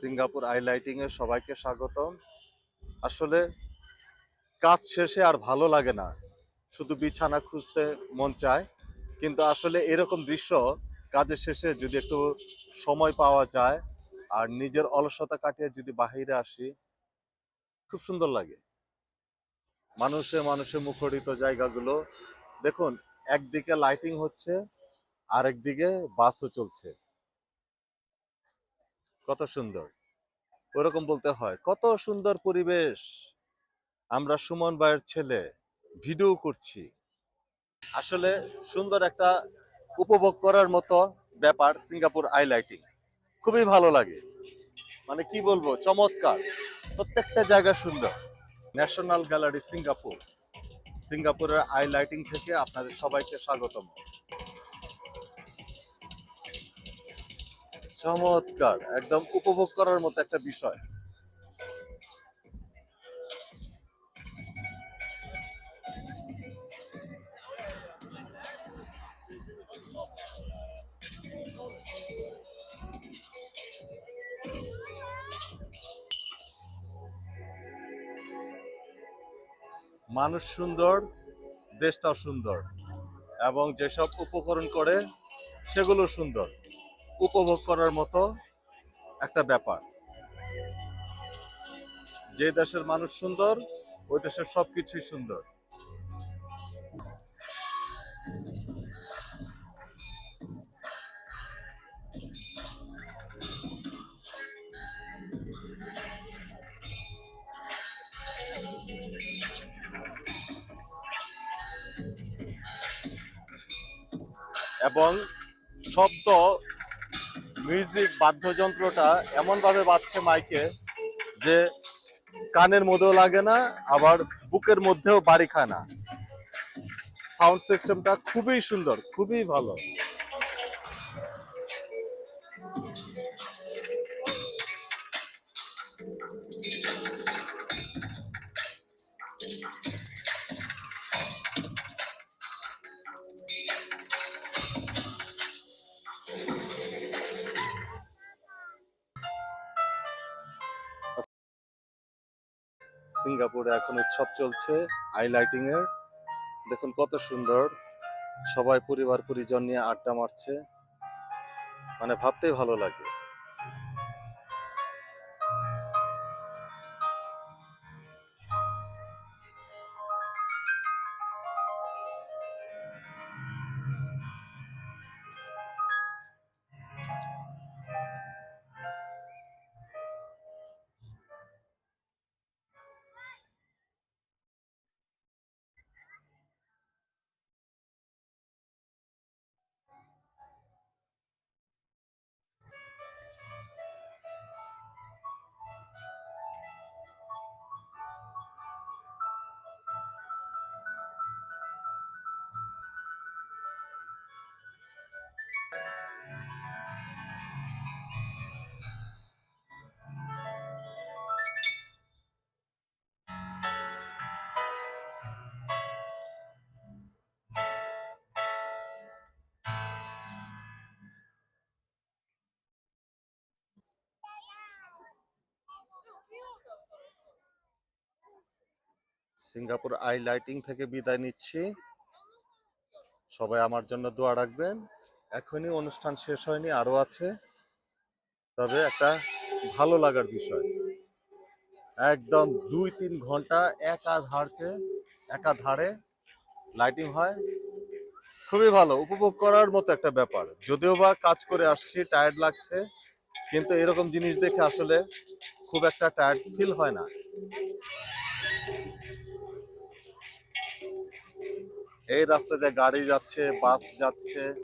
Singapore আইলাইটিং এ সবাইকে স্বাগতম। আসলে কাজ শেষে আর ভালো লাগে না। শুধু বিছানা খুঁজতে মন চায়। কিন্তু আসলে এরকম দৃশ্য কাজের শেষে যদি একটু সময় পাওয়া যায় আর নিজের অলসতা কাটিয়ে যদি বাহিরে আসি, খুব সুন্দর লাগে। মানুষে মানুষে মুখরিত জায়গাগুলো, দেখুন, একদিকে লাইটিং হচ্ছে, আরেকদিকে বাসও চলছে। কত সুন্দর। ওরকম বলতে হয়, কত সুন্দর পরিবেশ। আমরা সুমন ভাইয়ের ছেলে, ভিডিও করছি। আসলে সুন্দর একটা উপভোগ করার মতো ব্যাপার সিঙ্গাপুর আই লাইটিং খুবই ভালো লাগে। মানে কি বলব, চমৎকার। প্রত্যেকটা জায়গা সুন্দর। ন্যাশনাল গ্যালারি সিঙ্গাপুর সিঙ্গাপুরের আই লাইটিং থেকে আপনাদের সবাইকে স্বাগতম। চমৎকার, একদম উপভোগ করার মতো একটা বিষয়। মানুষ সুন্দর, দেশটাও সুন্দর, এবং যেসব উপকরণ করে, সেগুলো সুন্দর। উপভোগ করার মতো একটা ব্যাপার। যে দেশের মানুষ সুন্দর, ওই দেশের সবকিছুই সুন্দর। এবং শব্দ মিউজিক বাদ্যযন্ত্রটা এমনভাবে বাজছে মাইকে যে কানের মধ্যেও লাগে না, আবার বুকের মধ্যেও বাড়ি খায় না। সাউন্ড সিস্টেমটা খুবই সুন্দর, খুবই ভালো। সিঙ্গাপুরে এখন উৎসব চলছে আই লাইটিং এর দেখুন কত সুন্দর। সবাই পরিবার পরিজন নিয়ে আড্ডা মারছে। মানে ভাবতেই ভালো লাগে। সিঙ্গাপুর আই লাইটিং থেকে বিদায় নিচ্ছি। সবাই আমার জন্য দোয়া রাখবেন। এখনই অনুষ্ঠান শেষ হয়নি, আরও আছে। তবে একটা ভালো লাগার বিষয়। একদম দুই তিন ঘণ্টা একা ধারছে একা ধারে লাইটিং হয়। খুবই ভালো, উপভোগ করার মতো একটা ব্যাপার। যদিও বা কাজ করে আসছি টায়ার্ড লাগছে, কিন্তু এরকম জিনিস দেখে আসলে খুব একটা টায়ার্ড ফিল হয় না। এই রাস্তা দিয়ে গাড়ি যাচ্ছে বাস যাচ্ছে।